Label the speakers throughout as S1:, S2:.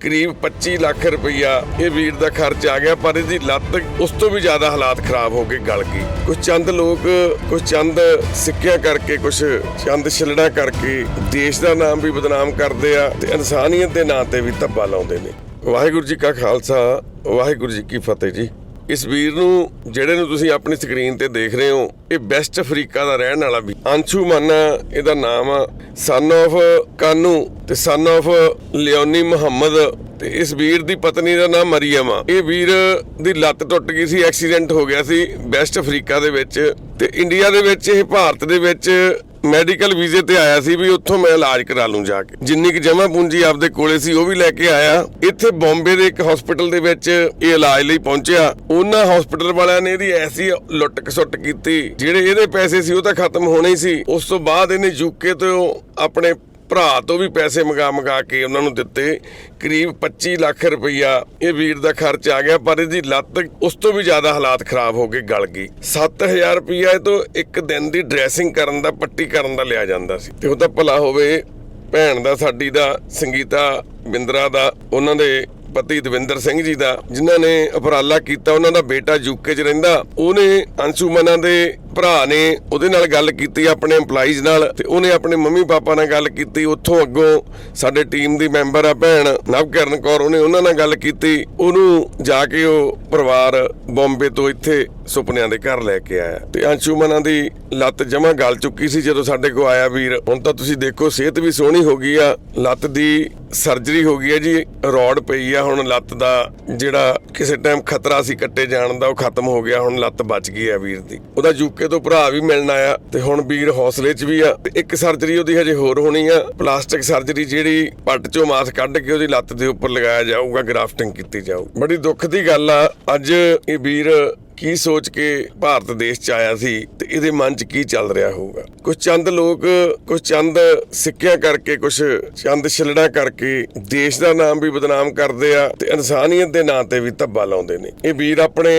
S1: ਕਰੀਬ 25 ਲੱਖ ਰੁਪਈਆ ਇਹ ਵੀਰ ਦਾ ਖਰਚ ਆ ਗਿਆ, ਪਰ ਇਹਦੀ ਲੱਤ ਉਸ ਤੋਂ ਵੀ ਜ਼ਿਆਦਾ ਹਾਲਾਤ ਖਰਾਬ ਹੋ ਕੇ ਗਲ ਗਈ। ਕੁਝ ਚੰਦ ਲੋਕ ਕੁਝ ਚੰਦ ਸਿੱਕਿਆਂ ਕਰਕੇ ਕੁਝ ਚੰਦ ਛਿਲੜਾ ਕਰਕੇ ਦੇਸ਼ ਦਾ ਨਾਮ ਵੀ ਬਦਨਾਮ ਕਰਦੇ ਆ ਤੇ ਇਨਸਾਨੀਅਤ ਦੇ ਨਾਂ ਤੇ ਵੀ ਧੱਬਾ ਲਾਉਂਦੇ ਨੇ। ਵਾਹਿਗੁਰੂ ਜੀ ਕਾ ਖਾਲਸਾ, ਵਾਹਿਗੁਰੂ ਜੀ ਕੀ ਫਤਿਹ ਜੀ। ਇਸ ਵੀਰ ਨੂੰ, ਜਿਹੜੇ ਨੂੰ ਤੁਸੀਂ ਆਪਣੀ ਸਕਰੀਨ ਤੇ ਦੇਖ ਰਹੇ ਹੋ, ਇਹ ਬੈਸਟ ਅਫਰੀਕਾ ਦਾ ਰਹਿਣ ਵਾਲਾ ਵੀ। ਅੰਸ਼ੂ ਮਾਨਾ, ਇਹਦਾ ਨਾਮ ਆ ਸਨ ਆਫ ਕਾਨੂ ਤੇ ਸਨ ਆਫ ਲਿਓਨੀ ਮੁਹੰਮਦ। ਤੇ ਇਸ ਵੀਰ ਦੀ ਪਤਨੀ ਦਾ ਨਾਮ ਮਰੀਮ ਆ। ਇਹ ਵੀਰ ਦੀ ਲੱਤ ਟੁੱਟ ਗਈ ਸੀ, ਐਕਸੀਡੈਂਟ ਹੋ ਗਿਆ ਸੀ ਵੈਸਟ ਅਫਰੀਕਾ ਦੇ ਵਿੱਚ। ਤੇ ਇੰਡੀਆ ਦੇ ਵਿੱਚ, ਇਹ ਭਾਰਤ ਦੇ ਵਿੱਚ ਮੈਡੀਕਲ ਵੀਜ਼ੇ ਤੇ ਆਇਆ ਸੀ ਵੀ ਉੱਥੋਂ ਮੈਂ ਇਲਾਜ ਕਰਾ ਲੂੰ ਜਾ ਕੇ। ਜਿੰਨੀ ਕਿ ਜਮਾ ਪੂੰਜੀ ਆਪਦੇ ਕੋਲੇ ਸੀ, ਉਹ ਵੀ ਲੈ ਕੇ ਆਇਆ। ਇੱਥੇ ਬੰਬੇ ਦੇ ਇੱਕ ਹਸਪੀਟਲ ਦੇ ਵਿੱਚ ਇਹ ਇਲਾਜ ਲਈ ਪਹੁੰਚਿਆ। ਉਹਨਾਂ ਹਸਪੀਟਲ ਵਾਲਿਆਂ ਨੇ ਇਹਦੀ ਐਸੀ ਲੁੱਟ ਖਸੁੱਟ ਕੀਤੀ। ਜਿਹੜੇ ਇਹਦੇ ਪੈਸੇ ਸੀ, ਉਹ ਤਾਂ ਖਤਮ ਹੋਣੇ ਹੀ ਸੀ। ਉਸ ਤੋਂ ਬਾਅਦ ਇਹਨੇ ਯੂਕੇ ਤੋਂ ਆਪਣੇ ਭਰਾ ਤੋਂ ਵੀ ਪੈਸੇ ਮੰਗਾ ਮੰਗਾ ਕੇ ਉਹਨਾਂ ਨੂੰ ਦਿੱਤੇ। ਕਰੀਬ 25 ਲੱਖ ਰੁਪਈਆ ਇਹ ਵੀਰ ਦਾ ਖਰਚ ਆ ਗਿਆ, ਪਰ ਇਹਦੀ ਲੱਤ ਉਸ ਤੋਂ ਵੀ ਜ਼ਿਆਦਾ ਹਾਲਾਤ ਖਰਾਬ ਹੋ ਕੇ ਗਲ ਗਈ। 7000 ਰੁਪਈਆ ਇਹ ਤੋਂ ਇੱਕ ਦਿਨ ਦੀ ਡਰੈਸਿੰਗ ਕਰਨ ਦਾ, ਪੱਟੀ ਕਰਨ ਦਾ ਲਿਆ ਜਾਂਦਾ ਸੀ। ਤੇ ਉਹ ਤਾਂ ਭਲਾ ਹੋਵੇ, ਭੈਣ ਦਾ, ਸਾਡੀ ਦਾ, ਸੰਗੀਤਾ, ਬਿੰਦਰਾ ਦਾ, ਉਹਨਾਂ ਦੇ ਪਤੀ ਦਵਿੰਦਰ ਸਿੰਘ ਜੀ ਦਾ, ਜਿਨ੍ਹਾਂ ਨੇ ਉਪਰਾਲਾ ਕੀਤਾ, ਉਹਨਾਂ ਦਾ ਬੇਟਾ ਯੂਕੇ 'ਚ ਰਹਿੰਦਾ, ਉਹਨੇ ਅੰਸ਼ੂਮਨਾ ਦੇ ਭਰਾ ਨੇ ਉਹਦੇ ਨਾਲ ਗੱਲ ਕੀਤੀ ਆਪਣੇ EMPLOYEES ਨਾਲ ਤੇ ਉਹਨੇ ਆਪਣੇ ਮੰਮੀ ਪਾਪਾ ਨਾਲ ਗੱਲ ਕੀਤੀ, ਉੱਥੋਂ ਅੱਗੋਂ ਸਾਡੇ ਟੀਮ ਦੀ ਮੈਂਬਰ ਆ ਭੈਣ ਨਵਕਰਨ ਕੌਰ, ਉਹਨੇ ਉਹਨਾਂ ਨਾਲ ਗੱਲ ਕੀਤੀ। ਉਹਨੂੰ ਜਾ ਕੇ ਉਹ ਪਰਿਵਾਰ ਬੰਬੇ ਤੋਂ ਇੱਥੇ ਸੁਪਨਿਆਂ ਦੇ ਘਰ ਲੈ ਕੇ ਆਇਆ ਤੇ ਅੰਸ਼ੂਮਨਾ ਦੀ ਲੱਤ ਜਮਾ ਗਲ ਚੁੱਕੀ ਸੀ ਜਦੋਂ ਸਾਡੇ ਕੋਲ ਆਇਆ ਵੀਰ। ਹੁਣ ਤਾਂ ਤੁਸੀਂ ਦੇਖੋ, ਸਿਹਤ ਵੀ ਸੋਹਣੀ ਹੋ ਗਈ ਆ, ਲੱਤ ਦੀ ਸਰਜਰੀ ਹੋ ਗਈ ਹੈ ਜੀ, ਰੋਡ ਪਈ ਆ, ਹੁਣ ਲੱਤ ਦਾ ਜਿਹੜਾ ਕਿਸੇ ਟਾਈਮ ਖਤਰਾ ਸੀ ਕੱਟੇ ਜਾਣ ਦਾ, ਉਹ ਖਤਮ ਹੋ ਗਿਆ, ਹੁਣ ਲੱਤ ਬਚ ਗਈ ਆ ਵੀਰ ਦੀ। ਉਹਦਾ ਯੂਕੇ ਤੋਂ ਭਰਾ ਵੀ ਮਿਲਣ ਆਇਆ, ਤੇ ਹੁਣ ਵੀਰ ਹੌਸਲੇ 'ਚ ਵੀ ਆ। ਤੇ ਇੱਕ ਸਰਜਰੀ ਉਹਦੀ ਹਜੇ ਹੋਰ ਹੋਣੀ ਆ ਪਲਾਸਟਿਕ ਸਰਜਰੀ ਜਿਹੜੀ ਪੱਟ 'ਚੋਂ ਮਾਸ ਕੱਢ ਕੇ ਉਹਦੀ ਲੱਤ ਦੇ ਉੱਪਰ ਲਗਾਇਆ ਜਾਊਗਾ ਗ੍ਰਾਫਟਿੰਗ ਕੀਤੀ ਜਾਊ। ਬੜੀ ਦੁੱਖ ਦੀ ਗੱਲ ਆ, ਅੱਜ ਇਹ ਵੀਰ ਕੀ ਸੋਚ ਕੇ ਭਾਰਤ ਦੇਸ਼ ਚ ਆਇਆ ਸੀ ਤੇ ਇਹਦੇ ਮਨ ਚ ਕੀ ਚੱਲ ਰਿਹਾ ਹੋਊਗਾ? ਕੁਝ ਚੰਦ ਲੋਕ ਕੁਝ ਚੰਦ ਸਿੱਕਿਆਂ ਕਰਕੇ ਕੁਝ ਚੰਦ ਛਿਲੜਾ ਕਰਕੇ ਦੇਸ਼ ਦਾ ਨਾਮ ਵੀ ਬਦਨਾਮ ਕਰਦੇ ਆ ਤੇ ਇਨਸਾਨੀਅਤ ਦੇ ਨਾਂ ਤੇ ਵੀ ਧੱਬਾ ਲਾਉਂਦੇ ਨੇ। ਇਹ ਵੀਰ ਆਪਣੇ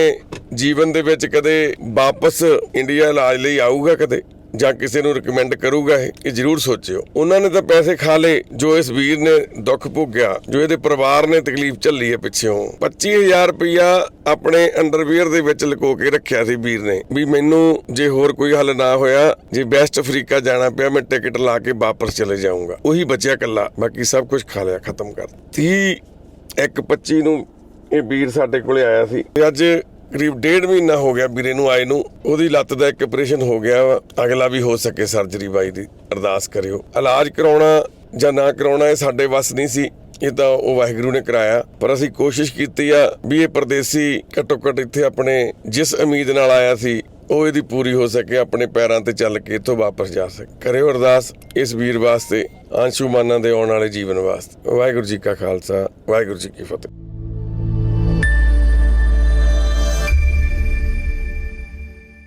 S1: ਜੀਵਨ ਦੇ ਵਿੱਚ ਕਦੇ ਵਾਪਸ ਇੰਡੀਆ ਇਲਾਜ ਲਈ ਆਊਗਾ ਕਦੇ? ਜਾਂ ਕਿਸੇ ਨੂੰ ਰეკਮੈਂਡ ਕਰੂਗਾ ਇਹ ਜ਼ਰੂਰ ਸੋਚਿਓ। ਉਹਨਾਂ ਨੇ ਤਾਂ ਪੈਸੇ ਖਾ ਲਏ, ਜੋ ਇਸ ਵੀਰ ਨੇ ਦੁੱਖ ਭੋਗਿਆ, ਜੋ ਇਹਦੇ ਪਰਿਵਾਰ ਨੇ ਤਕਲੀਫ ਝੱਲੀ ਹੈ ਪਿੱਛੋਂ। 25000 ਰੁਪਇਆ ਆਪਣੇ ਅੰਡਰਵੀਅਰ ਦੇ ਵਿੱਚ ਲੁਕੋ ਕੇ ਰੱਖਿਆ ਸੀ ਵੀਰ ਨੇ, ਵੀ ਮੈਨੂੰ ਜੇ ਹੋਰ ਕੋਈ ਹੱਲ ਨਾ ਹੋਇਆ, ਜੇ ਵੈਸਟ ਅਫਰੀਕਾ ਜਾਣਾ ਪਿਆ, ਮੈਂ ਟਿਕਟ ਲਾ ਕੇ ਵਾਪਸ ਚਲੇ ਜਾਊਂਗਾ। ਉਹੀ ਬਚਿਆ ਕੱਲਾ ਬਾਕੀ ਸਭ ਕੁਝ ਖਾ ਲਿਆ, ਖਤਮ ਕਰ 30 ਇੱਕ 25 ਨੂੰ ਇਹ ਵੀਰ ਸਾਡੇ ਕੋਲੇ ਆਇਆ ਸੀ। ਤੇ ਅੱਜ ਕਰੀਬ ਡੇਢ ਮਹੀਨਾ ਹੋ ਗਿਆ ਵੀਰੇ ਨੂੰ ਆਏ ਨੂੰ। ਉਹਦੀ ਲੱਤ ਦਾ ਇੱਕ ਆਪਰੇਸ਼ਨ ਹੋ ਗਿਆ ਵਾ। ਅਗਲਾ ਵੀ ਹੋ ਸਕੇ ਸਰਜਰੀ ਬਾਈ ਦੀ। ਅਰਦਾਸ ਕਰਿਓ। ਇਲਾਜ ਕਰਾਉਣਾ ਜਾਂ ਨਾ ਕਰਾਉਣਾ ਇਹ ਸਾਡੇ ਵੱਸ ਨਹੀਂ ਸੀ। ਇਹ ਤਾਂ ਉਹ ਵਾਹਿਗੁਰੂ ਨੇ ਕਰਾਇਆ। ਪਰ ਅਸੀਂ ਕੋਸ਼ਿਸ਼ ਕੀਤੀ ਆ ਵੀ ਇਹ ਪਰਦੇਸੀ ਘੱਟੋ ਘੱਟ ਇੱਥੇ ਆਪਣੇ ਜਿਸ ਉਮੀਦ ਨਾਲ ਆਇਆ ਸੀ, ਉਹ ਇਹਦੀ ਪੂਰੀ ਹੋ ਸਕੇ, ਆਪਣੇ ਪੈਰਾਂ ਤੇ ਚੱਲ ਕੇ ਇੱਥੋਂ ਵਾਪਸ ਜਾ ਸਕੇ। ਕਰਿਓ ਅਰਦਾਸ ਇਸ ਵੀਰ ਵਾਸਤੇ ਅੰਸ਼ੂ ਦੇ ਆਉਣ ਵਾਲੇ ਜੀਵਨ ਵਾਸਤੇ। ਵਾਹਿਗੁਰੂ ਜੀ ਕਾ ਖਾਲਸਾ, ਵਾਹਿਗੁਰੂ ਜੀ ਕੀ ਫਤਿਹ।